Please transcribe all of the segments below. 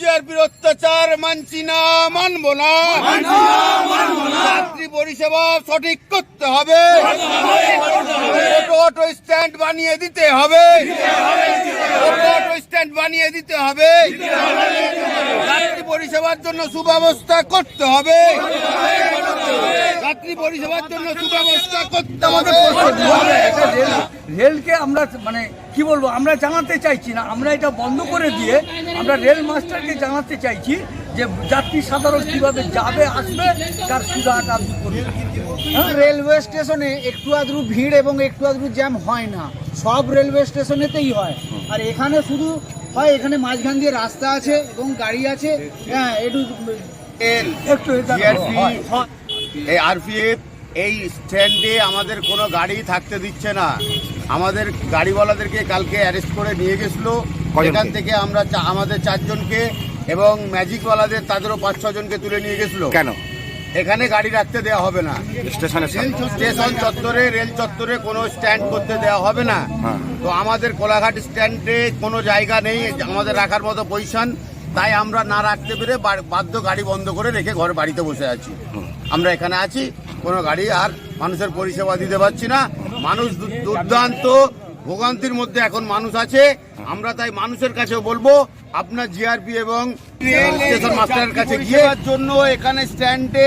জিআরপির অত্যাচার মানছি না মানব না। যাত্রী পরিষেবা সঠিক করতে হবে। ছোট অটো স্ট্যান্ড বানিয়ে দিতে হবে। ছোট অটো স্ট্যান্ড বানিয়ে দিতে হবে। যাত্রী পরিষেবার জন্য সুব্যবস্থা করতে হবে। যাত্রী পরিষেবার জন্য সুব্যবস্থা করতে হবে। রেলকে আমরা মানে কি বলব আমরা জানাতে চাইছি না। আমরা এটা বন্ধ করে দিয়ে আমরা রেল মাস্টারকে জানাতে চাইছি যে যাত্রী সাধারণ কীভাবে যাবে আসবে তার সুরাহাটা আপনি করুন রেলওয়ে স্টেশনে একটু আদ্রু ভিড় এবং একটু আদ্রু জ্যাম হয় না। সব রেলওয়ে স্টেশনেতেই হয়। আর এখানে শুধু হয় এখানে মাঝখান দিয়ে রাস্তা আছে এবং গাড়ি আছে। হ্যাঁ একটু একটু হয়, হয়। এই আরপিএফ এই স্ট্যান্ডে আমাদের কোনো গাড়ি থাকতে দিচ্ছে না। আমাদের গাড়িওয়ালাদেরকে কালকে অ্যারেস্ট করে নিয়ে গেছিল। এখান থেকে আমরা আমাদের চারজনকে এবং ম্যাজিকওয়ালাদের তাদেরও পাঁচ ছজনকে তুলে নিয়ে গেছিল। কেন? এখানে গাড়ি রাখতে দেওয়া হবে না। স্টেশনে স্টেশন চত্বরে রেল চত্বরে কোনো স্ট্যান্ড করতে দেওয়া হবে না। হ্যাঁ। তো আমাদের কোলাঘাট স্ট্যান্ডে কোনো জায়গা নেই আমাদের রাখার মতো পজিশন। তাই আমরা না রাখতে পেরে বাধ্য গাড়ি বন্ধ করে রেখে ঘর বাড়িতে বসে আছি। আমরা এখানে আছি। কোনো গাড়ি আর মানুষের পরিষেবা দিতে পারছি না। মানুষ দুর্দান্ত ভোগান্তির মধ্যে এখন মানুষ আছে। আমরা তাই মানুষের কাছে বলব আপনার জিআরপি এবং স্টেশন মাস্টারের কাছে গিয়ে জন্য এখানে স্ট্যান্ডে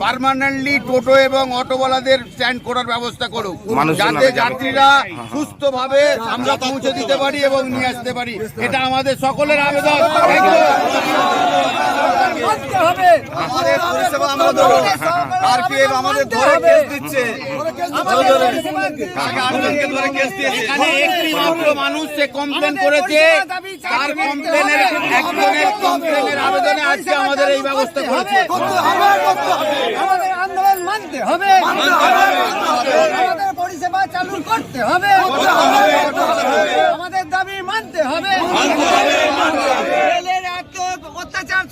পার্মানেন্টলি টোটো এবং অটোওয়ালাদের স্ট্যান্ড করার ব্যবস্থা করুক। যাতে। যাত্রীরা সুস্থভাবে আমরা পৌঁছে দিতে পারি এবং নিয়ে আসতে পারি। এটা আমাদের সকলের আবেদন। Thank you. আমাদের পরিষেবা আমরা দেবো আরপিএফ আমাদের ধরে দিচ্ছে। এখানে একটি মাত্র মানুষ সে কমপ্লেন করেছে। তার কমপ্লেনের একজনের কমপ্লেনের আবেদনে আজকে আমাদের এই ব্যবস্থা করেছে। আমাদের আন্দোলন মানতে হবে। আমাদের পরিষেবা চালু করতে হবে। আমাদের দাবি মানতে হবে। অত্যাচার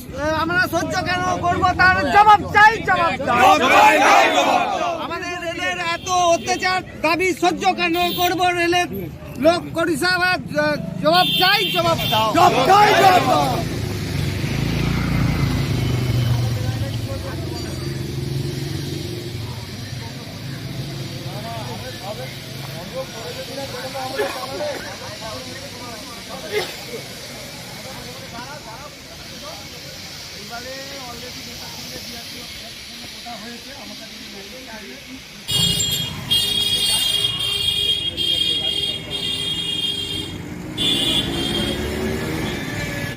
আমরা সহ্য কেন করব? তার জবাব চাই জবাব চাই। আমাদের রেলের এত অত্যাচার দাবি সহ্য কেন করব? রেলের লোক পরিষেবা জবাব চাই জবাব দাও। জবাব চাই জবাব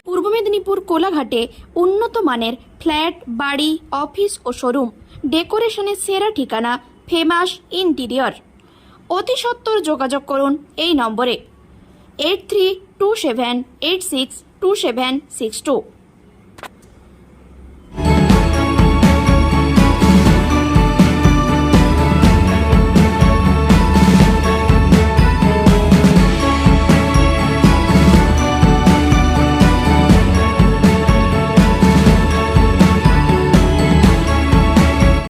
পূর্ব মেদিনীপুর কোলাঘাটে উন্নত মানের ফ্ল্যাট, বাড়ি, অফিস ও শোরুম। ডেকোরেশনের সেরা ঠিকানা ফেমাস ইন্টিরিয়র। অতি সত্বর যোগাযোগ করুন এই নম্বরে eight three two seven eight six two seven six two